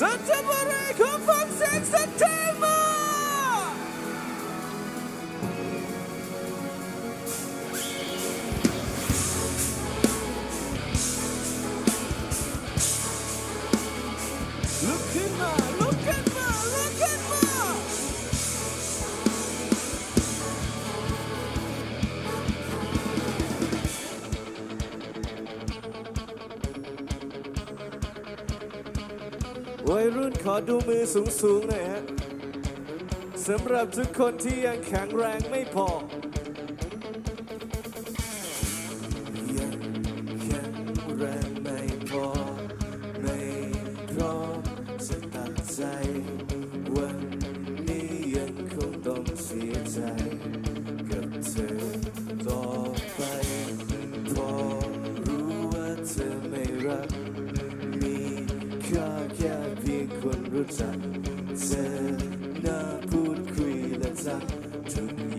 สันติบุรีข วัยรุ่นขอดูมือสูงๆหน่อยฮะสำหรับทุกคนที่ยังแข็งแรงไม่พอ งคนรู้จักเ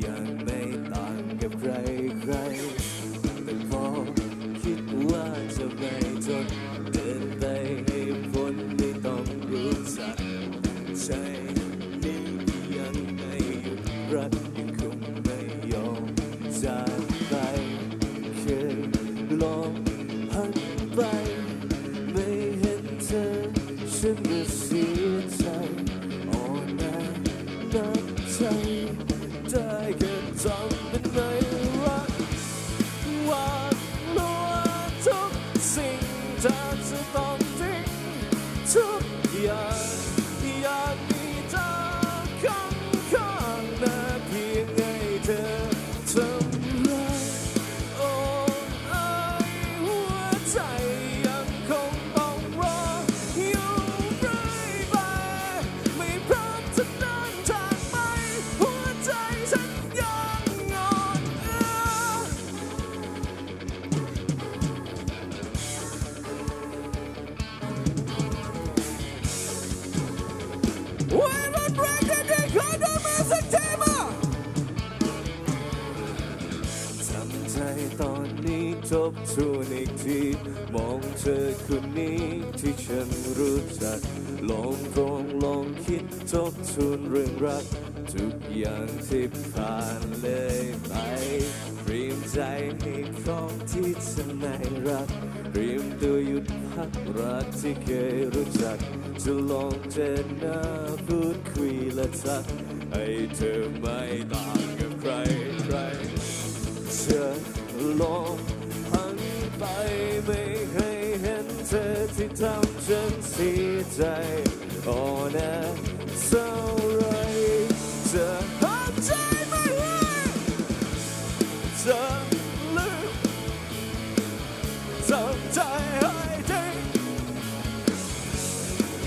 นับใจได้แค่จำเป็นไม่รักหวาลัวทุกสิ่งจะจะต้องทิ้งทุกอย่างอยากมีเธอข้างข้างๆนะเพียงให้เธอทำร้ายโอ้ไอหัวใจ วัยรุ่นแรงเด็กๆขอดูมือสักทีมาทำใจตอนนี้ทบทวนอีกที มองเธอคนนี้ที่ฉันรู้จัก ลองตรงลองคิดทบทวนเรื่องรัก ทุกอย่างที่ผ่านเลยไปเตรียม ใจให้พร้อมที่จะไม่รักเตรียมตัวหยุดพักรักที่เคยรู้จัก จะลองเจอหน้าพูดคุยและทักให้เธอไม่ต่างกับใครใครเธอลองหันไปไม่ให้เห็นเธอที่ทำฉันเสียใจอ่อนแอเศร้าไรเธอ ใจให้ทิ้ง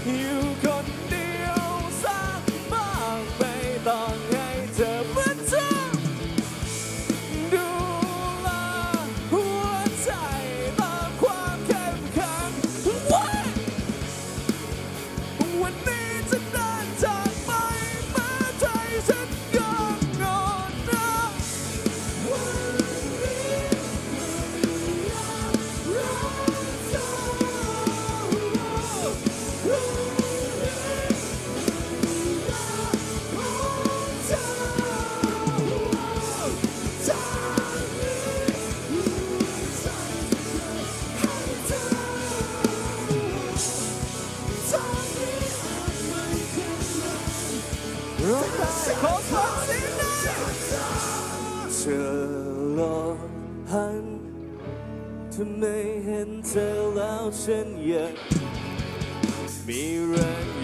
อยู่คนเดียวสักบ้างไม่ต้องให้เธอเหมือเธอดูแลหัวใจตามความเข้มแข็งวันนี้ ร้องได้ขอฟังเสียงหน่อยเธอลองหันถ้าไม่เห็นเธอแล้วฉันยังมีแรง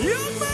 Young!